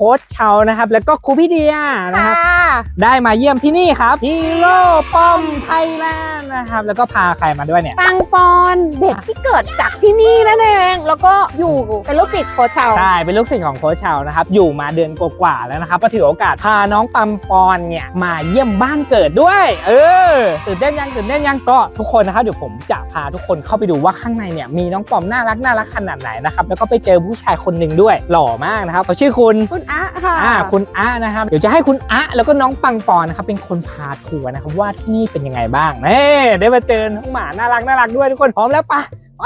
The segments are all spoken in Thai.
โค้ชเชานะครับ แล้วก็ครูพี่เดียนะครับค่ะได้มาเยี่ยมที่นี่ครับฮีโร่ป้อมไทยแลนด์นะครับ แล้วก็พาใครมาด้วยเนี่ย ปังปอนเด็กที่เกิดจากที่นี่นั่นเองแล้วก็อยู่เป็นลูกศิษย์โคชเชาใช่เป็นลูกศิษย์ของโค้ชเชานะครับ อยู่มาเดือนกว่าๆแล้วนะครับก็ถือโอกาสพาน้องปัมปอนเนี่ยมาเยี่ยมบ้านเกิดด้วย เออตื่นเต้นยังตื่นเต้นยังก็ทุกคนนะครับเดี๋ยวผมจะพาทุกคนเข้าไปดูว่าข้างในเนี่ยมีน้องปอมน่ารักน่ารักขนาดไหนนะครับแล้วก็ไปเจอผู้ชายคนหนึ่งด้วยหล่อมากนะครับเขาชื่อคุณคุณอะค่ะ อ่าคุณอะนะครับเดี๋ยวจะให้คุณอะแล้วก็น้องปังปอนนะครับเป็นคนพาทัวร์นะครับว่าที่นี่เป็นยังไงบ้างเน่ได้มาเจอน้องหมาน่ารักน่ารักด้วยทุกคนพร้อมแล้วปะไป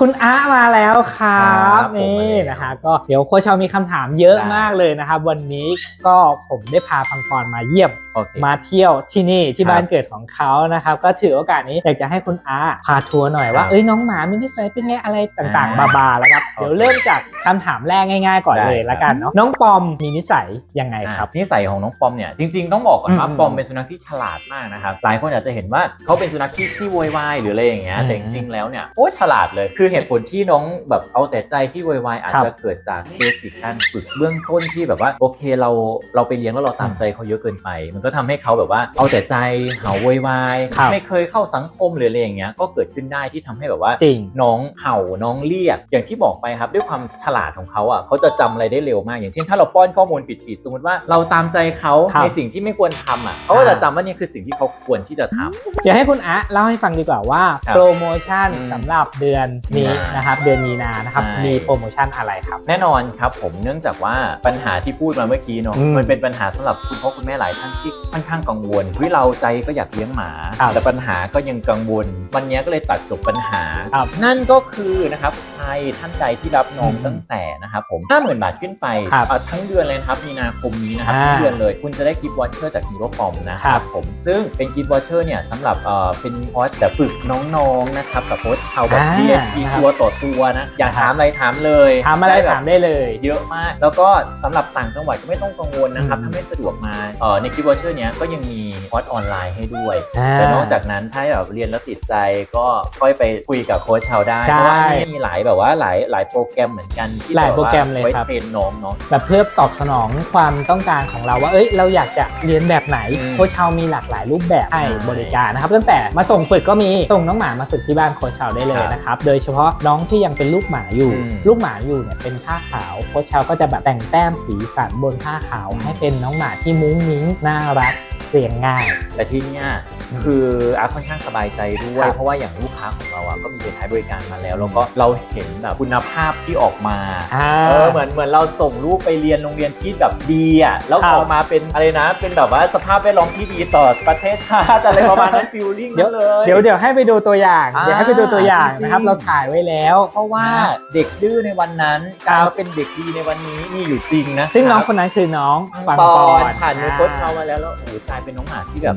คุณอะมาแล้วครับครับผมนี่มาแล้วนะคะ ก็เดี๋ยวโค้ชเชามีคำถามเยอะได้ มากเลยนะครับ วันนี้ก็ผมได้พาปังปอนมาเยี่ยม โอเค มาเที่ยวที่นี่ที่ครับบ้านเกิดของเขานะครับ ก็ถือโอกาสนี้อยากจะให้คุณอาพาทัวร์หน่อยว่าครับเอ้ยน้องหมามีนิสัยเป็นไงอะไรต่างๆ อ่าบาๆแล้วครับโอเคเดี๋ยวเริ่มจากคำถามแรกง่าย ๆ ก่อนได้เลยครับ ละกันเนาะน้องปอมมีนิสัยยังไงครับ อะนิสัยของน้องปอมเนี่ยจริงๆต้องบอกก่อนว่าอืมปอมเป็นสุนัขที่ฉลาดมากนะครับหลายคนอาจจะเห็นว่าเขาเป็นสุนัขที่ที่โวยวายหรืออะไรอย่างเงี้ยอืมแต่จริงๆแล้วเนี่ยโอ้ฉลาดเลย คือเหตุผลที่น้องแบบเอาแต่ใจที่โวยวายอาจครับจะเกิดจากเบสิกการฝึกเบื้องต้นที่แบบว่าโอเคเราเราไปเลี้ยงแล้วเราตามใจเขาเยอะเกินไป มันก็ทำให้เขาแบบว่าเอาแต่ใจเห่าโวยวายครับไม่เคยเข้าสังคมหรืออะไรอย่างเงี้ยก็เกิดขึ้นได้ที่ทำให้แบบว่าจริง น้องเห่าน้องเรียก อย่างที่บอกไปครับ ด้วยความฉลาดของเขาอะเขาจะจำอะไรได้เร็วมาก อย่างเช่น ถ้าเราป้อนข้อมูลผิดๆสมมติว่าเราตามใจเขาครับในสิ่งที่ไม่ควรทำอะเขาก็จะจำว่านี่คือสิ่งที่เขาควรที่จะทำเดี๋ยวให้คุณอาเล่าให้ฟังดีกว่าว่าครับโปรโมชั่นอืมสำหรับเดือนนี้มีนานะครับเดือนมีนานะครับใช่ มีโปรโมชั่นอะไรครับ แน่นอนครับผมเนื่องจากว่าปัญหาที่พูดมาเมื่อกี้เนาะอืมมันเป็นปัญหาสำหรับคุณพ่อคุณแม่หลายท่านที่ค่อนข้างกังวลเฮ้ยเราใจก็อยากเลี้ยงหมา ครับแต่ปัญหาก็ยังกังวล วันนี้ก็เลยตัดจบปัญหา ครับนั่นก็คือนะครับใครท่านใดที่รับน้องอืมตั้งแต่นะครับผม50,000 บาทขึ้นไปครับเอ่อทั้งเดือนเลยนะครับมีนาคมนี้นะครับอ่าทั้งเดือนเลยคุณจะได้กิฟต์วอเชอร์จากฮีโร่ปอมนะคครัรับบ ผมซึ่งเป็นกิฟต์วอเชอร์เนี่ยสำหรับเอ่อเป็นคอร์สแบบฝึกน้องๆนะครับกับโค้ชชาวแบบอ่าเรียนทีครับ ตัวต่อตัวนะ อยากถามอะไรถามเลยถามอะไรด้แบบถามได้เลย เยอะมาก แล้วก็สำหรับต่างจังหวัดก็ไม่ต้องกังวลนะครับ อืมถ้าไม่สะดวกมาเอ่อในกิฟต์วอเชอร์เนี้ยก็ยังมีคอร์สออนไลน์ให้ด้วย อ่าแต่นอกจากนั้นถ้าแบบเรียนแล้วติดใจก็ค่อยไปคุยกับโค้ชชาวได้ใช่เพราะว่านี่มีหลายแบบว่าหลายหลายโปรแกรมเหมือนกันที่หลายแบบโปรว่าแกรมเลยไว้ครับ เทรนน้องเนาะ แบบเพื่อตอบสนองความต้องการของเราว่า เอ้ย เราอยากจะเรียนแบบไหน อืมโค้ชเชามีหลากหลายรูปแบบให้ใช่บริการนะครับ ตั้งแต่มาส่งฝึกก็มี ส่งน้องหมามาฝึกที่บ้านโค้ชเชาได้เลยครับ นะครับ โดยเฉพาะน้องที่ยังเป็นลูกหมาอยู่อืมลูกหมาอยู่เนี่ยเป็นผ้าขาวโค้ชเชาก็จะแบบแต่งแต้มสีสันบนผ้าขาวอืมให้เป็นน้องหมาที่มุ้งมิ้งน่ารักเลี้ยงง่าย แต่ที่เนี้ยอืมคืออาค่อนข้างสบายใจด้วคยรับเพราะว่าอย่างลูกค้าของเราอะก็มีไปใช้บริการมาแล้วแล้วก็เราเห็นแบบคุณภาพที่ออกมาอ่าเออเหมือนเหมือนเราส่งลูกไปเรียนโรงเรียนที่แบบดีอะแล้วครับออกมาเป็นอะไรนะ เป็นแบบว่าสภาพแวดล้อมที่ดีต่อประเทศชาติอะไรประมาณนั้นฟิลลิ่งเดี๋ยวเลยเดี๋ยวเดี๋ยวให้ไปดูตัวอย่างอ่าเดี๋ยวให้ไปดูตัวอย่างจริงๆนะครับเราถ่ายไว้แล้ว เพราะว่าเด็กดื้อในวันนั้นครักลายบมาเป็นเด็กดีในวันนี้มีอยู่จริงนะซึ่งน้องรับคนนั้นคือน้องปังปปออนนผ่านมือโค้ชเชามาแล้วแล้วโอ้โหกลายเป็นน้องหมาที่แบบ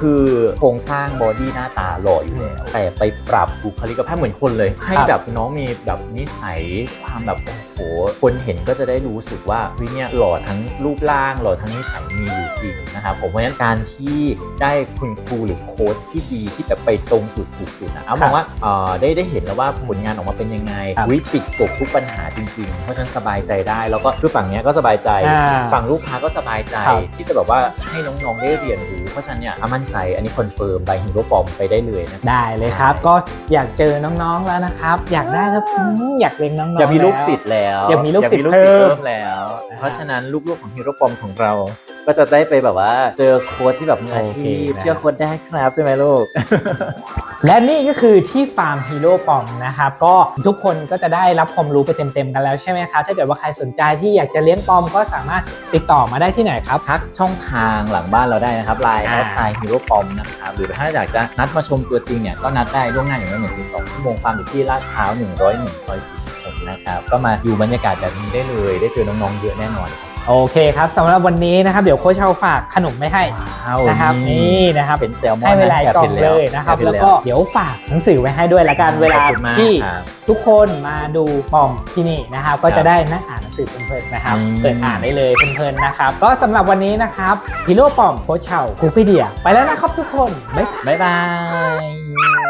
คือโครงสร้างบอดี้หน้าตาหล่ออยู่แล้วแต่ไปปรับบุคลิกภาพเหมือนคนเลย ให้ครับแบบน้องมีแบบนิสัยความแบบโอ้โหคนเห็นก็จะได้รู้สึกว่าเฮ้ยเนี่ยหล่อทั้งรูปร่างหล่อทั้งนิสัยมีอยู่จริงนะครับผมเพราะฉะนั้นการที่ได้คุณครูหรือโค้ชที่ดีที่แบบไปตรงจุดถูกจุดนะเอามองว่าเอ่อได้ได้เห็นแล้วว่าผลงานออกมาเป็นยังไงครับวิปิดกบทุกปัญหาจริง ๆ เพราะฉะนั้นสบายใจได้ แล้วก็คือฝั่งเนี้ยก็สบายใจอ่าฝั่งลูกค้าก็สบายใจครับที่จะแบบว่าให้น้องๆได้เรียนรู้เพราะฉะนั้นเนี่ยอามั่นใจอันนี้คอนเฟิร์มใบฮีโร่ปอมไปได้เลยนะ ได้เลยครับ ก็อยากเจอน้องๆแล้วนะครับ อยากได้แล้วอืมอยากเลี้ยงน้องๆอยากมีลูกแวศิษย์แล้วอยากมีลูกศิษย์อยาเพิ่มเพิ่มแล้ว เพราะฉะนั้นลูกๆของฮีโร่ปอมของเรา ก็จะได้ไปแบบว่า เจอโค้ชที่แบบมืออาชีพโอเคนะ เชื่อโค้ชได้ครับใช่ไหมลูก และนี่ก็คือที่ฟาร์มฮีโร่ปอมนะครับก็ทุกคนก็จะได้รับความรู้ไปเต็มๆกันแล้วใช่ไหมครับถ้าเกิดว่าใครสนใจที่อยากจะเลี้ยงปอมก็สามารถติดต่อมาได้ที่ไหนครับ ทักช่องทางหลังบ้านเราได้นะครับไลน์อ่าแอสไซฮีโร่ปอมนะครับ หรือถ้าอยากจะนัดมาชมตัวจริงเนี่ย ก็นัดได้ล่วงหน้าอย่างน้อยหนึ่งถึงสองชั่วโมงฟาร์มอยู่ที่ลาดพร้าว101ซอย46นะครับ ก็มาอยู่บรรยากาศแบบนี้ได้เลย ได้เจอน้องๆเยอะแน่นอนครับ โอเคครับสำหรับวันนี้นะครับเดี๋ยวโค้ชเชาฝากขนมไม่ให้ว้าวนะครับนี่นะครับเป็นแซลมอนให้เวลานะกล่องเลยนะครับแอบแล้วห็ก็เดี๋ยวฝากหนังสือไว้ให้ด้วยละกันเวลาขอบคุณมกที่ครับทุกคนมาดูปอมที่นี่นะครับก็ครัจะบได้นั่งอ่านหนังสือเพลินๆนะครับอืมเปิดอ่านได้เลยเพลินๆนะครับก็สำหรับวันนี้นะครับฮีโร่ปอมโค้ชเชาคูพีเดียไปแล้วนะครับทุกคนบ๊ายบายบ๊ายบาย